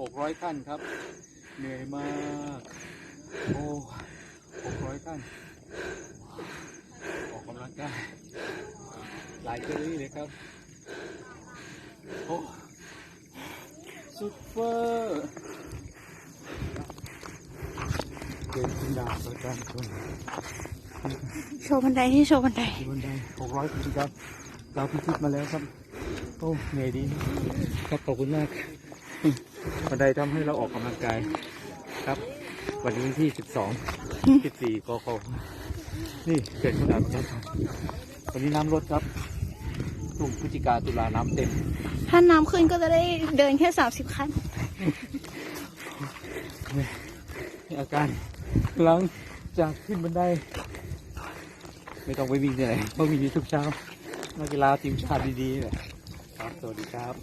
หกร้อยขั้นครับ เหนื่อยมาก โอ้หกร้อยขั้น ออกกำลังกายหลายเจอรี่เลยครับ โอ้ซุปเปอร์เดินขึ้นดาวประจำคนโชว์บันไดที่โชว์บันไดที่บันไดหกร้อยปีครับ เราพิชิตมาแล้วครับ โอ้เหนื่อยดี ครับขอบคุณมาก บันไดทำให้เราออกกำลังกายครับ วันนี้ที่สิบสองสิบสี่กคนี่เกิดขึ้นดาวประจำคนวันนี้น้ำลดครับตุ่มพฤศจิกาตุลาน้ำเต็ม ถ้าน้ำขึ้นก็จะได้เดินแค่สามสิบขั้นนี่อาการหลังจากขึ้นบันได ไม่ต้องไปวิ่งที่ไหนเพราะมีทุกเช้านักกีฬาทีมชาติดีๆเลยครับ สวัสดีครับ